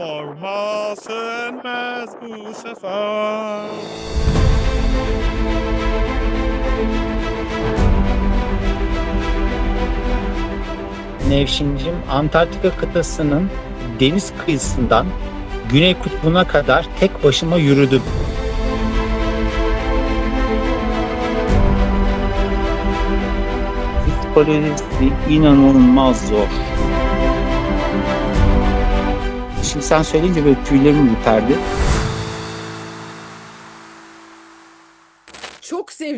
Sorma sönmez bu sefer. Nevşin'cim Antarktika kıtasının deniz kıyısından Güney Kutbu'na kadar tek başıma yürüdüm. Psikolojisi inanılmaz zor. Şimdi sen söyleyince böyle tüylerim ürperdi.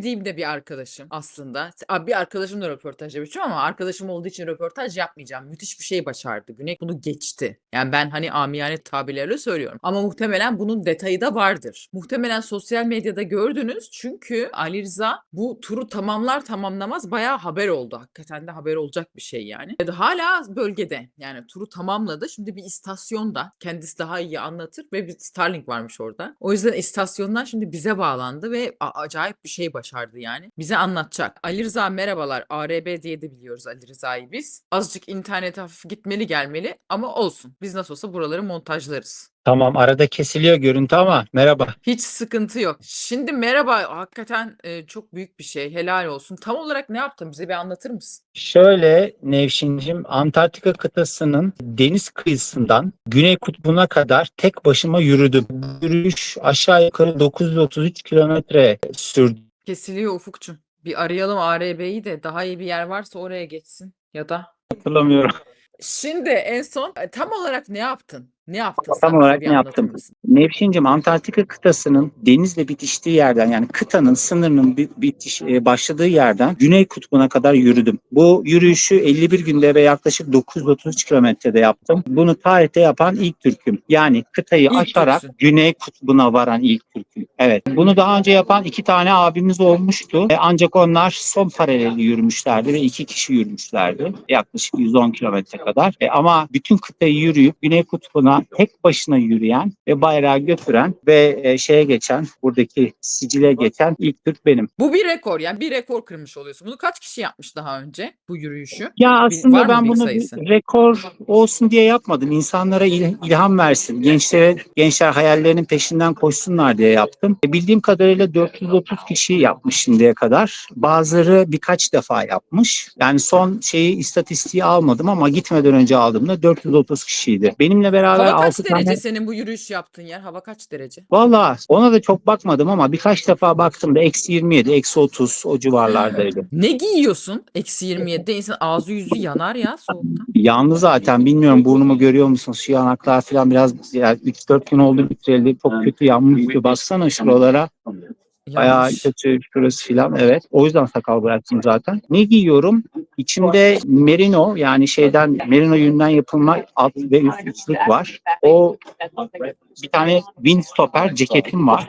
Sevdiğim de bir arkadaşım aslında. Bir arkadaşımla röportaj yapacağım ama arkadaşım olduğu için röportaj yapmayacağım. Müthiş bir şey başardı. Güney bunu geçti. Yani ben hani amiyane tabirlerle söylüyorum. Ama muhtemelen bunun detayı da vardır. Muhtemelen sosyal medyada gördünüz. Çünkü Ali Rıza bu turu tamamlar tamamlamaz bayağı haber oldu. Hakikaten de haber olacak bir şey yani. Hala bölgede yani turu tamamladı. Şimdi bir istasyonda kendisi daha iyi anlatır ve bir Starlink varmış orada. O yüzden istasyondan şimdi bize bağlandı ve acayip bir şey başardı yani. Bize anlatacak. Ali Rıza merhabalar. ARB diye de biliyoruz Ali Rıza'yı biz. Azıcık internet hafif gitmeli gelmeli ama olsun. Biz nasıl olsa buraları montajlarız. Tamam arada kesiliyor görüntü ama merhaba. Hiç sıkıntı yok. Şimdi merhaba hakikaten e, çok büyük bir şey. Helal olsun. Tam olarak ne yaptın? Bize bir anlatır mısın? Şöyle Nevşin'cim Antarktika kıtasının deniz kıyısından Güney Kutbu'na kadar tek başıma yürüdüm. Yürüyüş aşağı yukarı 933 kilometre sürdü. Kesiliyor Ufukçum. Bir arayalım ARB'yi de daha iyi bir yer varsa oraya geçsin. Ya da Hatırlamıyorum. Şimdi en son e, tam olarak ne yaptın? Ne yaptın? Tam olarak ne yaptım? Nevşin'cim Antarktika kıtasının denizle bitiştiği yerden yani kıtanın sınırının bi- bitiş, e, başladığı yerden Güney Kutbu'na kadar yürüdüm. Bu yürüyüşü 51 günde ve yaklaşık 933 kilometrede yaptım. Bunu tarihte yapan ilk Türk'üm. Yani kıtayı İlk aşarak Türksün. Güney Kutbu'na varan ilk Türk'üm. Evet. Bunu daha önce yapan iki tane abimiz olmuştu. E, ancak onlar son paraleli yürümüşlerdi ve iki kişi yürümüşlerdi. Yaklaşık 110 kilometre kadar. E, ama bütün kıtayı yürüyüp Güney Kutbu'na tek başına yürüyen ve bayrağı götüren ve e, şeye geçen, buradaki sicile geçen ilk Türk benim. Bu bir rekor yani bir rekor kırmış oluyorsun. Bunu kaç kişi yapmış daha önce bu yürüyüşü? Ya aslında mı ben bunu sayısı? bir rekor olsun diye yapmadım. İnsanlara il- ilham versin. Gençlere, gençler hayallerinin peşinden koşsunlar diye yaptım. E, bildiğim kadarıyla 430 kişi yapmış şimdiye kadar. Bazıları birkaç defa yapmış. Yani son şeyi istatistiği almadım ama gitmeden önce aldığımda 430 kişiydi. Benimle beraber Hava kaç 6 derece tane senin bu yürüyüş yaptığın yer? Hava kaç derece? Valla ona da çok bakmadım ama birkaç defa baktım da eksi 27, eksi 30 o civarlardaydı. Ne giyiyorsun? Eksi 27'de insan ağzı yüzü yanar ya soğuktan. Yanlı zaten bilmiyorum burnumu görüyor musun? Şu yanaklar falan biraz yani 3-4 gün oldu bitirildi. Çok kötü yanmıştı. Baksana şuralara. Bayağı kötü şurası filan evet. O yüzden sakal bıraktım zaten. Ne giyiyorum? İçimde merino yani şeyden merino yününden yapılma alt ve üst üçlük var. O bir tane windstopper ceketim var.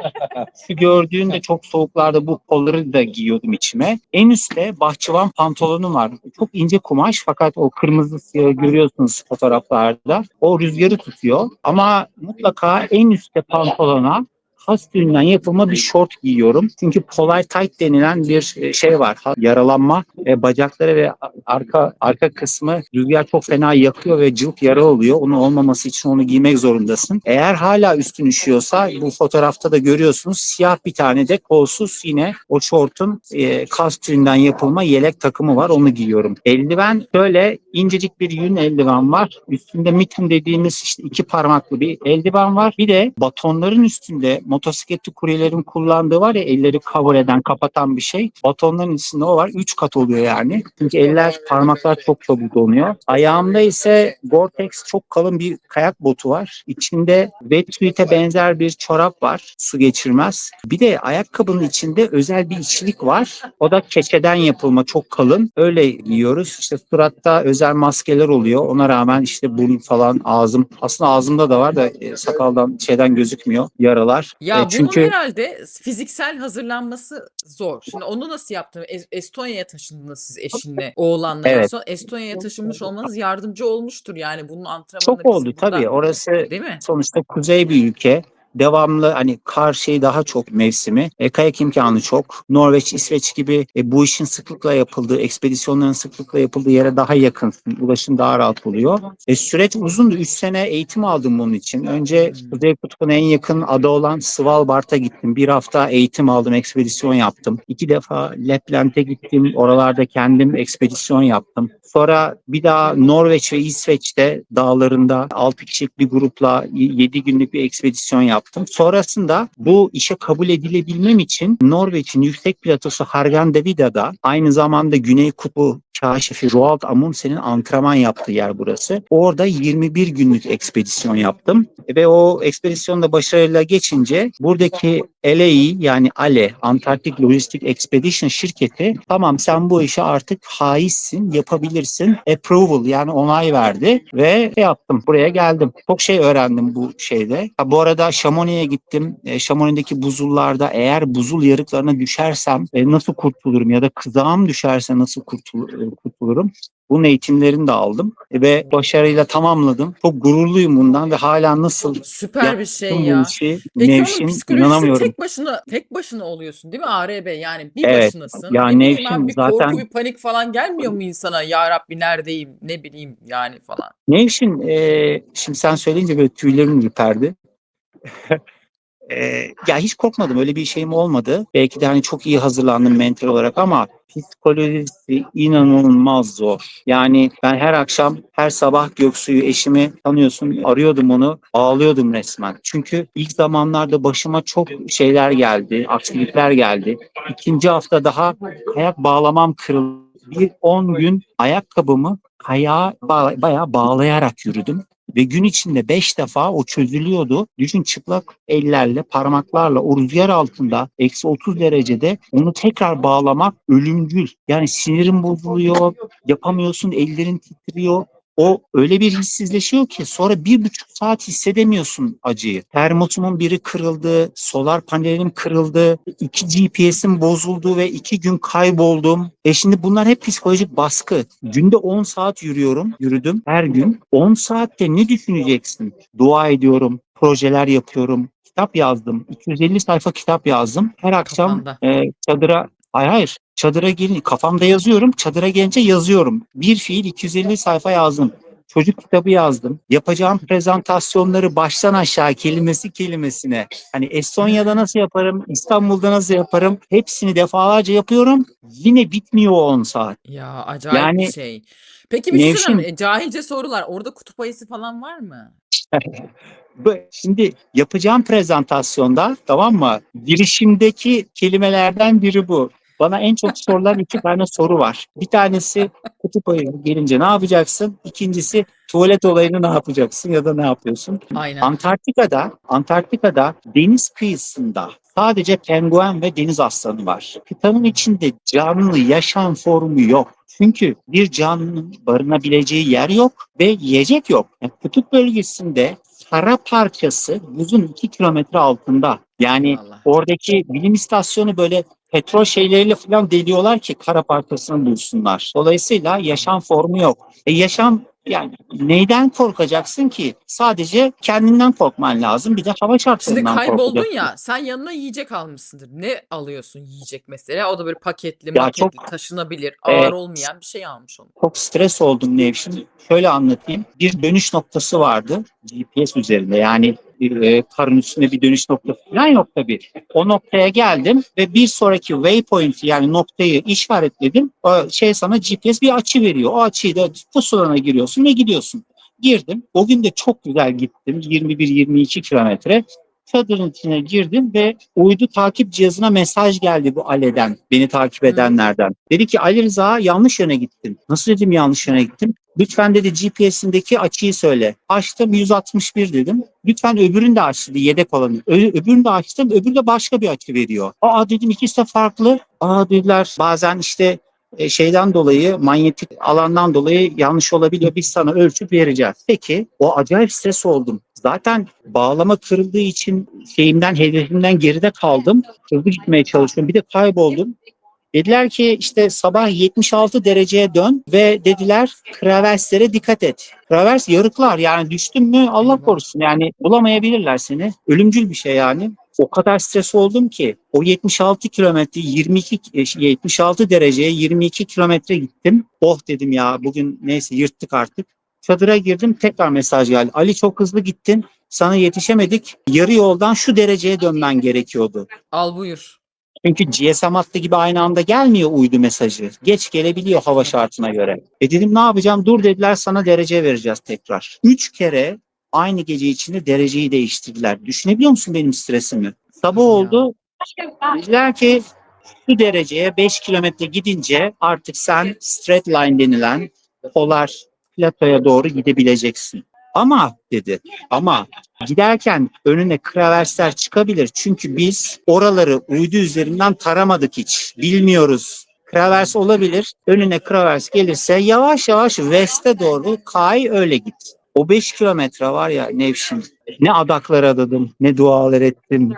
Şu gördüğün de çok soğuklarda bu kolları da giyiyordum içime. En üstte bahçıvan pantolonum var. Çok ince kumaş fakat o kırmızı siyahı görüyorsunuz fotoğraflarda. O rüzgarı tutuyor. Ama mutlaka en üstte pantolona has tüyünden yapılma bir şort giyiyorum. Çünkü polar tight denilen bir e, şey var. Yaralanma e, bacakları ve arka arka kısmı rüzgar çok fena yakıyor ve cılk yara oluyor. Onun olmaması için onu giymek zorundasın. Eğer hala üstün üşüyorsa bu fotoğrafta da görüyorsunuz siyah bir tane de kolsuz yine o şortun e, kas yapılma yelek takımı var. Onu giyiyorum. Eldiven böyle incecik bir yün eldiven var. Üstünde mitin dediğimiz işte iki parmaklı bir eldiven var. Bir de batonların üstünde motosikletli kuryelerin kullandığı var ya elleri cover eden, kapatan bir şey. Batonların üstünde o var. Üç kat oluyor yani. Çünkü eller, parmaklar çok çabuk donuyor. Ayağımda ise Gore-Tex çok kalın bir kayak botu var. İçinde wetsuit'e benzer bir çorap var. Su geçirmez. Bir de ayakkabının içinde özel bir içlik var. O da keçeden yapılma çok kalın. Öyle giyiyoruz. İşte suratta özel maskeler oluyor. Ona rağmen işte burun falan ağzım. Aslında ağzımda da var da e, sakaldan şeyden gözükmüyor yaralar. Ya E, bunun çünkü herhalde fiziksel hazırlanması zor. Şimdi onu nasıl yaptın? Es- Estonya'ya taşındınız siz eşinle, oğlanla. Evet. son Estonya'ya taşınmış olmanız yardımcı olmuştur yani bunun antrenmanı çok oldu tabii. Orası Değil mi? sonuçta kuzey bir ülke. Devamlı hani kar şey daha çok mevsimi. E, kayak imkanı çok. Norveç, İsveç gibi e, bu işin sıklıkla yapıldığı, ekspedisyonların sıklıkla yapıldığı yere daha yakınsın. Ulaşım daha rahat oluyor. E, süreç uzundu. 3 sene eğitim aldım bunun için. Önce. Kuzey Kutbu'na en yakın ada olan Svalbard'a gittim. Bir hafta eğitim aldım, ekspedisyon yaptım. İki defa Lapland'e gittim. Oralarda kendim ekspedisyon yaptım. Sonra bir daha Norveç ve İsveç'te dağlarında 6 kişilik bir grupla 7 günlük bir ekspedisyon yaptım. Sonrasında bu işe kabul edilebilmem için Norveç'in yüksek platosu Hardangervida'da aynı zamanda Güney Kutbu kaşifi Roald Amundsen'in antrenman yaptığı yer burası. Orada 21 günlük ekspedisyon yaptım ve o ekspedisyonda başarıyla geçince buradaki LAE yani ALE Antarktik Logistic Expedition şirketi tamam sen bu işe artık haizsin yapabilirsin approval yani onay verdi ve şey yaptım buraya geldim. Çok şey öğrendim bu şeyde. Ha, bu arada Chamonix'e gittim. E, Chamonix'deki buzullarda eğer buzul yarıklarına düşersem e, nasıl kurtulurum ya da kızağım düşerse nasıl kurtul- e, kurtulurum? Bunun eğitimlerini de aldım E, ve başarıyla tamamladım. Çok gururluyum bundan ve hala nasıl Süper bir şey ya. işi Peki Nevşin inanamıyorum. tek başına tek başına oluyorsun değil mi ARB? Yani bir Evet. başınasın. Ya ne Nevşin abi bir zaten- korku bir panik falan gelmiyor mu insana? Ya Rabbi neredeyim? Ne bileyim yani falan. Nevşin e, şimdi sen söyleyince böyle tüylerim ürperdi. e, ya hiç korkmadım öyle bir şeyim olmadı. Belki de hani çok iyi hazırlandım mental olarak ama psikolojisi inanılmaz zor. Yani ben her akşam her sabah Göksu'yu eşimi tanıyorsun arıyordum onu ağlıyordum resmen. Çünkü ilk zamanlarda başıma çok şeyler geldi aksilikler geldi. İkinci hafta daha kayak bağlamam kırıldı. Bir 10 gün ayakkabımı kayağa bağ- bayağı bağlayarak yürüdüm. Ve gün içinde 5 defa o çözülüyordu. Düşün çıplak ellerle, parmaklarla o rüzgar altında eksi 30 derecede onu tekrar bağlamak ölümcül. Yani sinirin bozuluyor, yapamıyorsun, ellerin titriyor. O öyle bir hissizleşiyor ki sonra bir buçuk saat hissedemiyorsun acıyı. Termosumun biri kırıldı, solar panelim kırıldı, iki GPS'im bozuldu ve iki gün kayboldum. E şimdi bunlar hep psikolojik baskı. Günde 10 saat yürüyorum, yürüdüm her gün. 10 saatte ne düşüneceksin? Dua ediyorum, projeler yapıyorum, kitap yazdım. 250 sayfa kitap yazdım. Her akşam Kafanda. e, çadıra Hayır hayır. Çadıra gelin kafamda yazıyorum. Çadıra gelince yazıyorum. Bir fiil 250 sayfa yazdım. Çocuk kitabı yazdım. Yapacağım prezentasyonları baştan aşağı kelimesi kelimesine. Hani Estonya'da nasıl yaparım, İstanbul'da nasıl yaparım hepsini defalarca yapıyorum. Yine bitmiyor o 10 saat. Ya acayip bir Yani şey. Peki bir şey Nevşin- sorayım. E, cahilce sorular. Orada kutup ayısı falan var mı? Bu- Şimdi yapacağım prezentasyonda tamam mı? Girişimdeki kelimelerden biri bu. Bana en çok sorulan iki tane soru var. Bir tanesi kutup ayı gelince ne yapacaksın? İkincisi tuvalet olayını ne yapacaksın ya da ne yapıyorsun? Aynen. Antarktika'da, Antarktika'da deniz kıyısında sadece penguen ve deniz aslanı var. Kıtanın içinde canlı yaşam formu yok. Çünkü bir canlının barınabileceği yer yok ve yiyecek yok. Yani kutup bölgesinde kara parçası buzun 2 kilometre altında. Yani Allah. oradaki bilim istasyonu böyle petrol şeyleriyle falan deliyorlar ki kara parçasını bulsunlar. Dolayısıyla yaşam formu yok. E yaşam yani neyden korkacaksın ki? Sadece kendinden korkman lazım. Bir de hava Şimdi şartlarından kayboldun korkacaksın. ya sen yanına yiyecek almışsındır. Ne alıyorsun yiyecek mesela? O da böyle paketli, Ya maketli, çok- taşınabilir, ağır olmayan bir şey almış onu. Çok stres oldum Nevşin. Şöyle anlatayım. Bir dönüş noktası vardı GPS üzerinde. Yani e, karın üstünde bir dönüş noktası falan yok tabii. O noktaya geldim ve bir sonraki waypoint yani noktayı işaretledim. O şey sana GPS bir açı veriyor. O açıyı da pusulana giriyorsun ve gidiyorsun. Girdim. O gün de çok güzel gittim. 21-22 kilometre. Çadırın içine girdim ve uydu takip cihazına mesaj geldi bu Ale'den, beni takip edenlerden. Dedi ki Ali Rıza yanlış yöne gittin. Nasıl dedim yanlış yöne gittim? Lütfen dedi GPS'indeki açıyı söyle. Açtım 161 dedim. Lütfen öbürünü de aç dedi yedek olanı. Ö- öbürünü de açtım öbürü de başka bir açı veriyor. Aa dedim ikisi de farklı. Aa dediler bazen işte e, şeyden dolayı manyetik alandan dolayı yanlış olabiliyor. Biz sana ölçüp vereceğiz. Peki o acayip stres oldum. Zaten bağlama kırıldığı için şeyimden hedefimden geride kaldım. Hızlı gitmeye çalışıyorum. Bir de kayboldum. Dediler ki işte sabah 76 dereceye dön ve dediler kraverslere dikkat et. Kravers yarıklar yani düştün mü Allah korusun yani bulamayabilirler seni. Ölümcül bir şey yani. O kadar stres oldum ki o 76 kilometre 22 e, 76 dereceye 22 kilometre gittim. Oh dedim ya bugün neyse yırttık artık. Çadıra girdim tekrar mesaj geldi. Ali çok hızlı gittin sana yetişemedik. Yarı yoldan şu dereceye dönmen gerekiyordu. Al buyur. Çünkü GSM hattı gibi aynı anda gelmiyor uydu mesajı. Geç gelebiliyor hava şartına göre. E dedim ne yapacağım? Dur dediler sana derece vereceğiz tekrar. Üç kere aynı gece içinde dereceyi değiştirdiler. Düşünebiliyor musun benim stresimi? Sabah Ya. oldu. Dediler ki şu dereceye 5 kilometre gidince artık sen straight line denilen polar platoya doğru gidebileceksin. Ama dedi ama giderken önüne kraversler çıkabilir. Çünkü biz oraları uydu üzerinden taramadık hiç. Bilmiyoruz. Kravers olabilir. Önüne kravers gelirse yavaş yavaş west'e doğru kay öyle git. O 5 kilometre var ya Nevşin. Ne adaklar adadım, ne dualar ettim.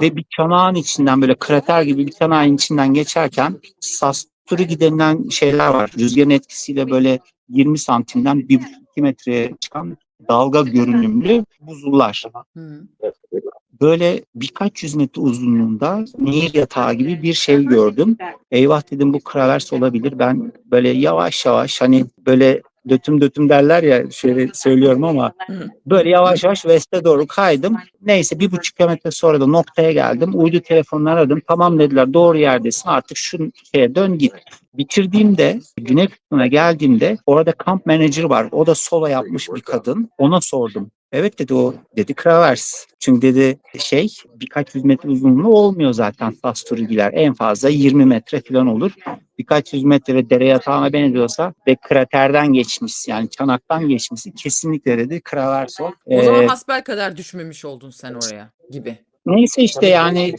Ve bir çanağın içinden böyle krater gibi bir çanağın içinden geçerken sasturi gidenilen şeyler var. Rüzgarın etkisiyle böyle 20 santimden 1,5 metreye çıkan dalga görünümlü buzullar Hı. böyle birkaç yüz metre uzunluğunda nehir yatağı gibi bir şey gördüm. Eyvah dedim bu kravers olabilir. Ben böyle yavaş yavaş hani böyle dötüm dötüm derler ya şöyle söylüyorum ama böyle yavaş yavaş west'e doğru kaydım. Neyse bir buçuk kilometre sonra da noktaya geldim. Uydu telefonunu aradım. Tamam dediler doğru yerdesin artık şu şeye dön git. Bitirdiğimde güney kutbuna geldiğimde orada kamp manager var. O da solo yapmış bir kadın. Ona sordum. Evet dedi o dedi Kravers. Çünkü dedi şey birkaç yüz metre uzunluğu olmuyor zaten Sasturigiler. En fazla 20 metre falan olur. Birkaç yüz metre dere yatağına benziyorsa ve kraterden geçmiş yani çanaktan geçmiş kesinlikle dedi Kravers o. O zaman Ee, hasbel kadar düşmemiş oldun sen oraya gibi. Neyse işte yani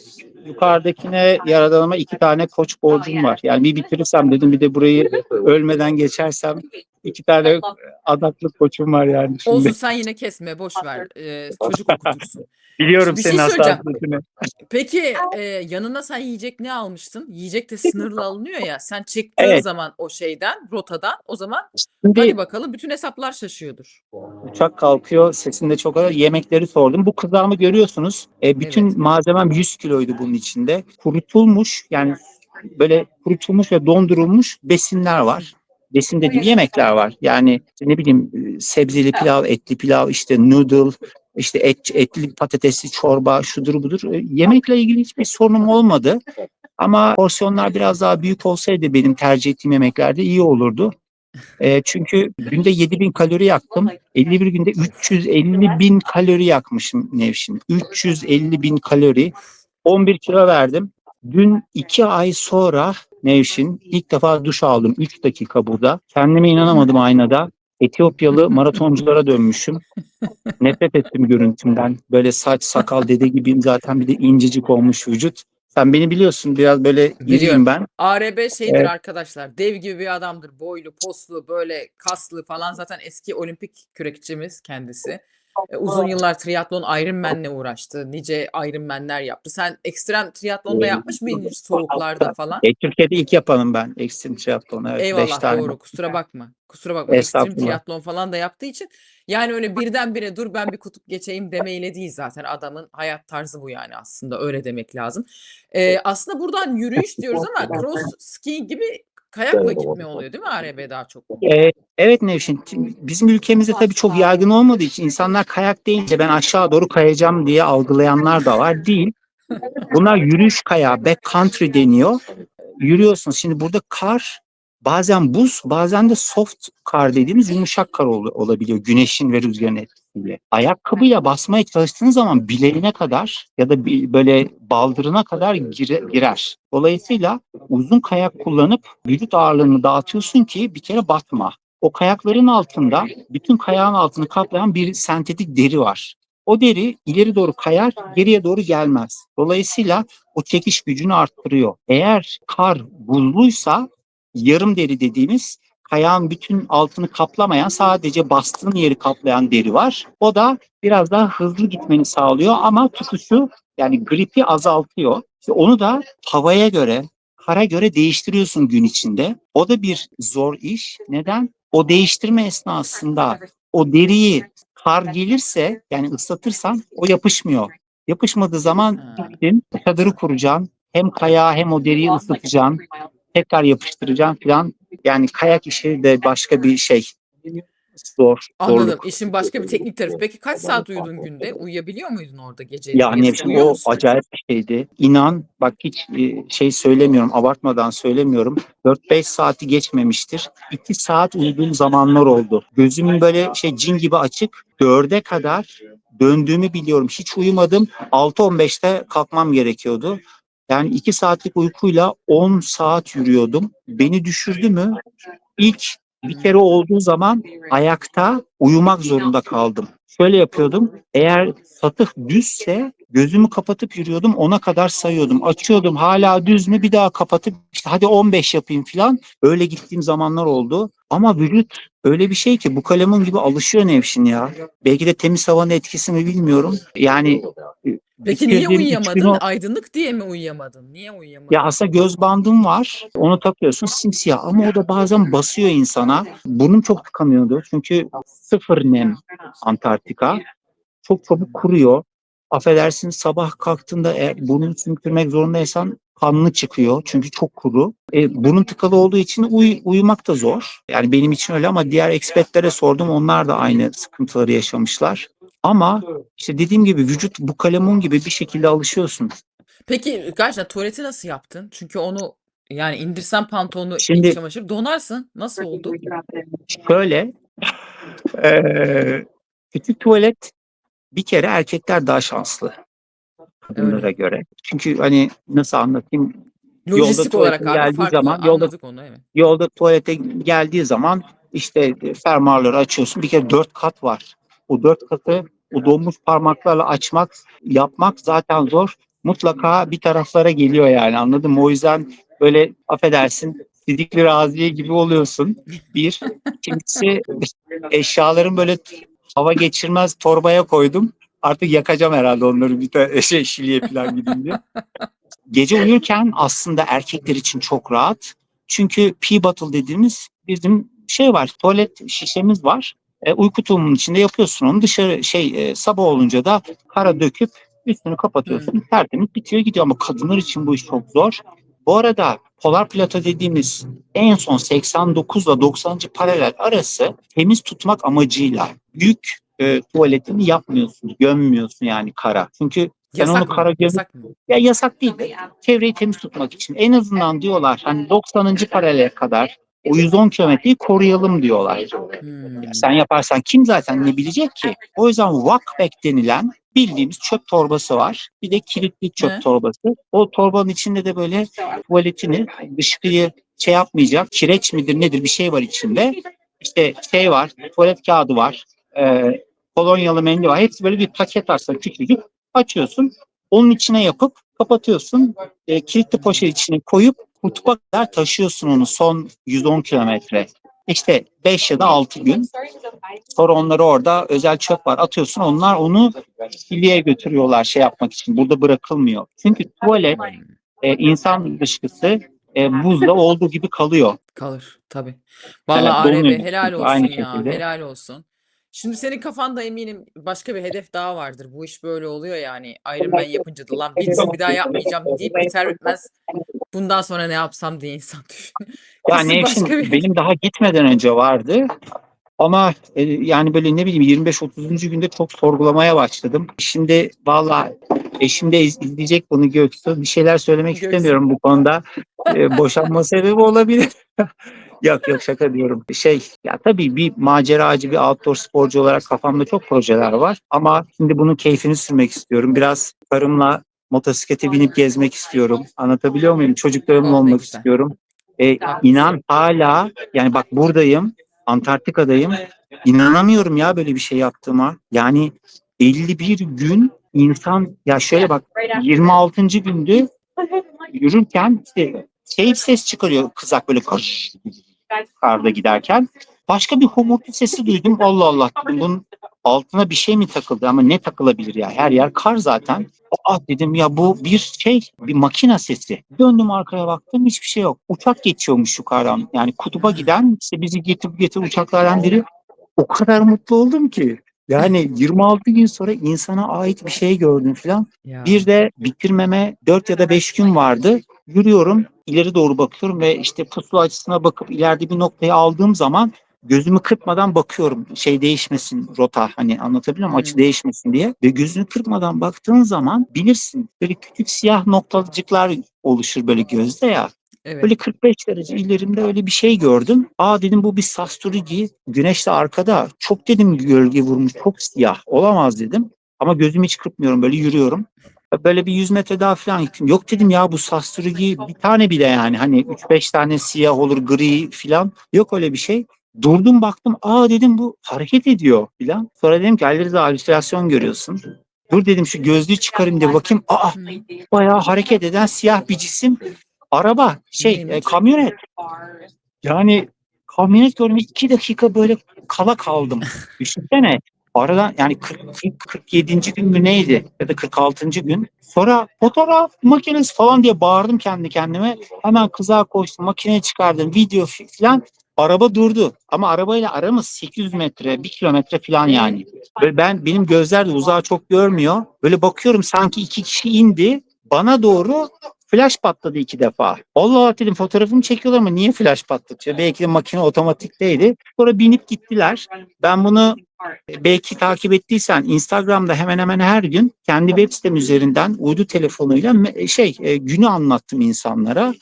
yukarıdakine yaradanıma iki tane koç borcum var. Yani bir bitirirsem dedim bir de burayı ölmeden geçersem iki tane adaklı koçum var yani şimdi. Olsun sen yine kesme boş ver. Ee, çocuk okutursun. Biliyorum Bir şey senin söyleyeceğim. hassasiyetini. Peki e, yanına sen yiyecek ne almıştın? Yiyecek de sınırlı alınıyor ya. Sen çıktığın Evet. zaman o şeyden, rotadan o zaman Şimdi hadi bakalım bütün hesaplar şaşıyordur. uçak kalkıyor sesinde çok ağır. Yemekleri sordum. Bu kızartma görüyorsunuz. E, bütün Evet. malzemem 100 kiloydu bunun içinde. Kurutulmuş yani böyle kurutulmuş ve dondurulmuş besinler var. Besin dediğim yemekler var. Yani ne bileyim e, sebzeli pilav, etli pilav, işte noodle, işte et, etli patatesli çorba, şudur budur. E, Yemekle ilgili hiçbir sorunum olmadı. Ama porsiyonlar biraz daha büyük olsaydı benim tercih ettiğim yemeklerde iyi olurdu. E, çünkü günde 7000 kalori yaktım. 51 günde 350 bin kalori yakmışım Nevşin. 350 bin kalori. 11 kilo verdim. Dün 2 ay sonra Nevşin ilk defa duş aldım 3 dakika burada. Kendime inanamadım aynada. Etiyopyalı maratonculara dönmüşüm. Nefret ettim görüntümden. Böyle saç sakal dede gibiyim zaten bir de incecik olmuş vücut. Sen beni biliyorsun biraz böyle gireyim ben. ARB şeydir Evet. arkadaşlar. Dev gibi bir adamdır. Boylu, poslu, böyle kaslı falan. Zaten eski olimpik kürekçimiz kendisi. E, uzun yıllar triatlon Ironman'le uğraştı. Nice Ironman'ler yaptı. Sen ekstrem triatlon da yapmış mıydın soğuklarda falan? E, Türkiye'de ilk yapanım ben. Extreme Triathlon. Evet, beş Eyvallah tane. doğru kusura bakma. Kusura bakma. Ekstrem triatlon falan da yaptığı için yani öyle birdenbire dur ben bir kutup geçeyim demeyle değil zaten adamın hayat tarzı bu yani aslında öyle demek lazım. Ee, aslında buradan yürüyüş diyoruz ama cross ski gibi kayakla gitme oluyor değil mi ARB daha çok? Ee, evet Nevşin, bizim ülkemizde tabii çok yaygın olmadığı için insanlar kayak deyince ben aşağı doğru kayacağım diye algılayanlar da var. Değil. Bunlar yürüyüş kayağı, backcountry deniyor. Yürüyorsunuz. Şimdi burada kar bazen buz, bazen de soft kar dediğimiz yumuşak kar ol- olabiliyor güneşin ve rüzgarın etkisiyle. Ayakkabıyla basmaya çalıştığınız zaman bileğine kadar ya da böyle baldırına kadar gire- girer. Dolayısıyla uzun kayak kullanıp vücut ağırlığını dağıtıyorsun ki bir kere batma. O kayakların altında bütün kayağın altını kaplayan bir sentetik deri var. O deri ileri doğru kayar, geriye doğru gelmez. Dolayısıyla o çekiş gücünü arttırıyor. Eğer kar buzluysa yarım deri dediğimiz kayağın bütün altını kaplamayan sadece bastığın yeri kaplayan deri var. O da biraz daha hızlı gitmeni sağlıyor ama tutuşu yani gripi azaltıyor. İşte onu da havaya göre, kara göre değiştiriyorsun gün içinde. O da bir zor iş. Neden? O değiştirme esnasında o deriyi kar gelirse yani ıslatırsan o yapışmıyor. Yapışmadığı zaman gittin çadırı kuracaksın. Hem kayağı hem o deriyi ıslatacaksın. Tekrar yapıştıracaksın falan. Yani kayak işi de başka bir şey. Zor. Anladım. zorluk. İşin başka bir teknik tarafı. Peki kaç saat uyudun günde? Uyuyabiliyor muydun orada gece? Ya yarısı Nevşin uyuyor o musun? acayip bir şeydi. İnan bak hiç e, şey söylemiyorum abartmadan söylemiyorum. 4-5 saati geçmemiştir. 2 saat uyuduğum zamanlar oldu. Gözüm böyle şey cin gibi açık. 4'e kadar döndüğümü biliyorum. Hiç uyumadım. 6-15'te kalkmam gerekiyordu. Yani 2 saatlik uykuyla 10 saat yürüyordum. Beni düşürdü mü? İlk bir kere olduğu zaman ayakta uyumak zorunda kaldım. Şöyle yapıyordum. Eğer satıh düzse gözümü kapatıp yürüyordum. Ona kadar sayıyordum. Açıyordum hala düz mü bir daha kapatıp işte hadi 15 yapayım falan. Öyle gittiğim zamanlar oldu. Ama vücut öyle bir şey ki bu kalemun gibi alışıyor Nevşin ya. Belki de temiz havanın etkisi mi bilmiyorum. Yani e, Peki niye uyuyamadın? gün Aydınlık diye mi uyuyamadın? Niye uyuyamadın? ya aslında göz bandım var. Onu takıyorsun simsiyah ama o da bazen basıyor insana. Burnum çok tıkanıyordu. Çünkü sıfır nem Antarktika. Çok çabuk kuruyor. Affedersin sabah kalktığında eğer burnunu sümkürmek zorundaysan kanlı çıkıyor. Çünkü çok kuru. E, burun tıkalı olduğu için uy- uyumak da zor. Yani benim için öyle ama diğer ekspertlere sordum. Onlar da aynı sıkıntıları yaşamışlar. Ama işte dediğim gibi vücut bu kalemun gibi bir şekilde alışıyorsun. Peki gerçekten tuvaleti nasıl yaptın? Çünkü onu yani indirsen pantolonu Şimdi- iç çamaşır donarsın. Nasıl oldu? Şöyle küçük tuvalet bir kere erkekler daha şanslı kadınlara Öyle. göre. Çünkü hani nasıl anlatayım Yolda Lojistik olarak tuvalete abi geldiği farklı zaman yolda- anladık onu evet. yolda tuvalete geldiği zaman işte fermuarları açıyorsun. Bir kere dört kat var. O dört katı o donmuş parmaklarla açmak, yapmak zaten zor. Mutlaka bir taraflara geliyor yani anladın mı? O yüzden böyle affedersin sidikli raziye gibi oluyorsun. Bir. İkincisi eşyaların böyle hava geçirmez torbaya koydum. Artık yakacağım herhalde onları bir de şey şiliye falan gidince. Gece uyurken aslında erkekler için çok rahat. Çünkü pee bottle dediğimiz bizim şey var, tuvalet şişemiz var. E, uyku tulumunun içinde yapıyorsun onu. Dışarı şey e, sabah olunca da kara döküp üstünü kapatıyorsun. Tertemiz bitiyor gidiyor ama kadınlar için bu iş çok zor. Bu arada polar plato dediğimiz en son 89 ile 90. paralel arası temiz tutmak amacıyla büyük e, tuvaletini yapmıyorsun, gömmüyorsun yani kara. Çünkü sen Yasak onu mı? kara gömüp Yasak mı? ya yasak değil de çevreyi temiz tutmak için en azından diyorlar hani 90. paralele kadar o 110 kilometreyi koruyalım diyorlar. Hmm. Sen yaparsan kim zaten ne bilecek ki? O yüzden walkback denilen bildiğimiz çöp torbası var. Bir de kilitli çöp Ne? torbası. O torbanın içinde de böyle tuvaletini dışkıyı şey yapmayacak. Kireç midir nedir bir şey var içinde. İşte şey var, tuvalet kağıdı var, e, kolonyalı mendil var. Hepsi böyle bir paket aslında küçücük. Açıyorsun, onun içine yapıp kapatıyorsun. E, kilitli poşet içine koyup kutba kadar taşıyorsun onu son 110 kilometre. İşte 5 ya da 6 gün. Sonra onları orada özel çöp var atıyorsun. Onlar onu filiye götürüyorlar şey yapmak için. Burada bırakılmıyor. Çünkü tuvalet e, insan dışkısı e, buzda olduğu gibi kalıyor. Kalır tabii. Vallahi Evet, donuyor helal olsun aynı ya. şekilde. Helal olsun. Şimdi senin kafanda eminim başka bir hedef daha vardır. Bu iş böyle oluyor yani. Iron Man yapınca da lan bitsin bir daha yapmayacağım deyip biter bitmez bundan sonra ne yapsam diye insan düşünüyor. Yani Nevşin, bir- benim daha gitmeden önce vardı. Ama e, yani böyle ne bileyim 25-30. günde çok sorgulamaya başladım. Şimdi valla eşim de iz- izleyecek bunu Göksu. Bir şeyler söylemek Göksu. istemiyorum bu konuda. E, boşanma sebebi olabilir. yok yok şaka diyorum. Şey ya tabii bir maceracı bir outdoor sporcu olarak kafamda çok projeler var. Ama şimdi bunun keyfini sürmek istiyorum. Biraz karımla motosiklete binip gezmek istiyorum. Anlatabiliyor muyum? Çocuklarımla Oh, olmak istiyorum. E, inan hala yani bak buradayım Antarktika'dayım. İnanamıyorum ya böyle bir şey yaptığıma. Yani 51 gün insan ya şöyle bak 26. gündü yürürken işte şey ses çıkarıyor kızak böyle kış karda giderken. Başka bir homurtu sesi duydum. Allah Allah bunun altına bir şey mi takıldı ama ne takılabilir ya? Her yer kar zaten. Aa dedim ya bu bir şey bir makina sesi. Döndüm arkaya baktım hiçbir şey yok. Uçak geçiyormuş yukarıdan. Yani kutuba giden işte bizi getirip getir uçaklardan biri. O kadar mutlu oldum ki. Yani 26 gün sonra insana ait bir şey gördüm falan. Ya. Bir de bitirmeme 4 ya da 5 gün vardı. Yürüyorum, ileri doğru bakıyorum ve işte pusula açısına bakıp ileride bir noktayı aldığım zaman gözümü kırpmadan bakıyorum. Şey değişmesin rota hani anlatabiliyor muyum? Açı Hmm. değişmesin diye. Ve gözünü kırpmadan baktığın zaman bilirsin böyle küçük siyah noktalıcıklar oluşur böyle gözde ya. Evet. Böyle 45 derece ilerimde öyle bir şey gördüm. Aa dedim bu bir Sastrugi. Güneş de arkada. Çok dedim gölge vurmuş. Çok siyah. Olamaz dedim. Ama gözümü hiç kırpmıyorum. Böyle yürüyorum. Böyle bir 100 metre daha falan gittim. Yok dedim ya bu Sastrugi bir tane bile yani. Hani 3-5 tane siyah olur gri falan. Yok öyle bir şey. Durdum baktım. Aa dedim bu hareket ediyor falan. Sonra dedim ki Alir'de halüsinasyon görüyorsun. Dur dedim şu gözlüğü çıkarayım diye bakayım. Aa bayağı hareket eden siyah bir cisim. Araba şey e, kamyonet. Yani kamyonet gördüm iki dakika böyle kala kaldım. Düşünsene. Aradan yani 40, 40, 47. gün mü neydi ya da 46. gün. Sonra fotoğraf makinesi falan diye bağırdım kendi kendime. Hemen kıza koştum makineye çıkardım video falan. Araba durdu ama arabayla aramız 800 metre 1 kilometre falan yani. Böyle ben benim gözler de uzağı çok görmüyor. Böyle bakıyorum sanki iki kişi indi bana doğru flash patladı iki defa. Allah Allah dedim fotoğrafımı çekiyorlar ama niye flash patlatıyor? Belki de makine otomatikteydi. Sonra binip gittiler. Ben bunu e, belki takip ettiysen Instagram'da hemen hemen her gün kendi web sitem üzerinden uydu telefonuyla me- şey e, günü anlattım insanlara.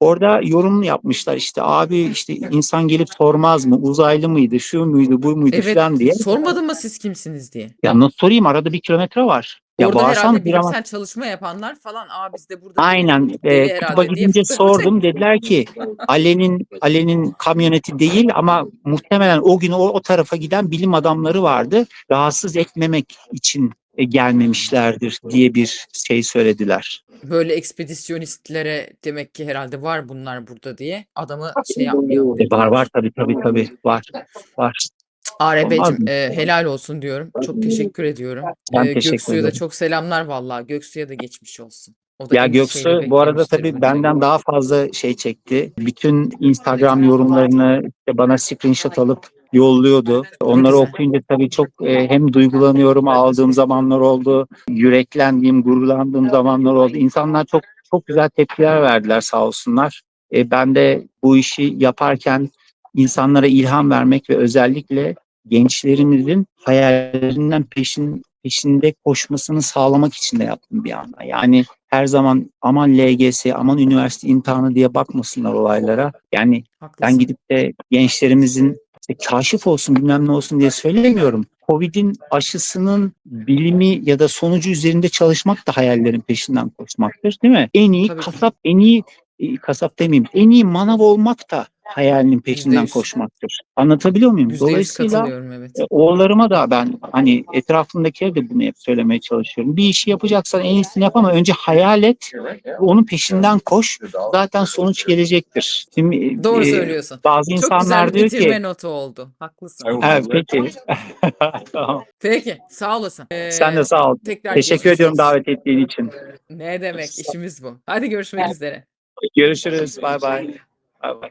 Orada yorum yapmışlar işte abi işte insan gelip sormaz mı uzaylı mıydı şu muydu bu muydu Evet. falan diye. Sormadın mı siz kimsiniz diye. Ya nasıl sorayım arada bir kilometre var. Ya Orada bağırsam herhalde ama bilimsel çalışma yapanlar falan aa biz de burada Aynen. deli E, herhalde kutuba diye gidince fotoğraf sordum. Dediler ki Alen'in Alen'in kamyoneti değil ama muhtemelen o gün o, o tarafa giden bilim adamları vardı. Rahatsız etmemek için e, gelmemişlerdir diye bir şey söylediler. Böyle ekspedisyonistlere demek ki herhalde var bunlar burada diye adamı şey yapmıyor. E, var var tabii tabii tabii var var. Arebeciğim e, helal olsun diyorum. Çok teşekkür ediyorum. Ben E, teşekkür Göksu'ya da ederim. çok selamlar vallahi. Göksu'ya da geçmiş olsun. O da Ya endişeyle Göksu bu arada beklemiştir tabii bunu. benden daha fazla şey çekti. Bütün Instagram yorumlarını işte bana screenshot alıp yolluyordu. Onları güzel. okuyunca tabii çok e, hem duygulanıyorum aldığım zamanlar oldu. Yüreklendiğim, gururlandığım zamanlar oldu. İnsanlar çok çok güzel tepkiler verdiler sağ olsunlar. E, ben de bu işi yaparken insanlara ilham vermek ve özellikle gençlerimizin hayallerinden peşin peşinde koşmasını sağlamak için de yaptım bir anda. Yani her zaman aman LGS, aman üniversite imtihanı diye bakmasınlar olaylara. Yani Haklısın. ben gidip de gençlerimizin işte kaşif olsun bilmem ne olsun diye söylemiyorum. Covid'in aşısının bilimi ya da sonucu üzerinde çalışmak da hayallerin peşinden koşmaktır değil mi? En iyi Tabii kasap, en iyi kasap demeyeyim, en iyi manav olmak da hayalinin peşinden yüz. koşmaktır. Anlatabiliyor muyum? Yüzde yüz Dolayısıyla katılıyorum evet. e, Oğullarıma da ben hani etrafımdakilere de bunu hep söylemeye çalışıyorum. Bir işi yapacaksan en iyisini yap ama önce hayal et, onun peşinden koş. Zaten sonuç gelecektir. Şimdi, Doğru e, söylüyorsun. Bazı Çok insanlar güzel diyor bitirme ki, notu oldu. Haklısın. evet peki. tamam. Peki sağ olasın. Ee, Sen de sağ ol. Tekrar Teşekkür geçmiş ediyorum davet ettiğin için. Ne demek işimiz bu. Hadi görüşmek üzere. Görüşürüz. Bay bay. Bay bay.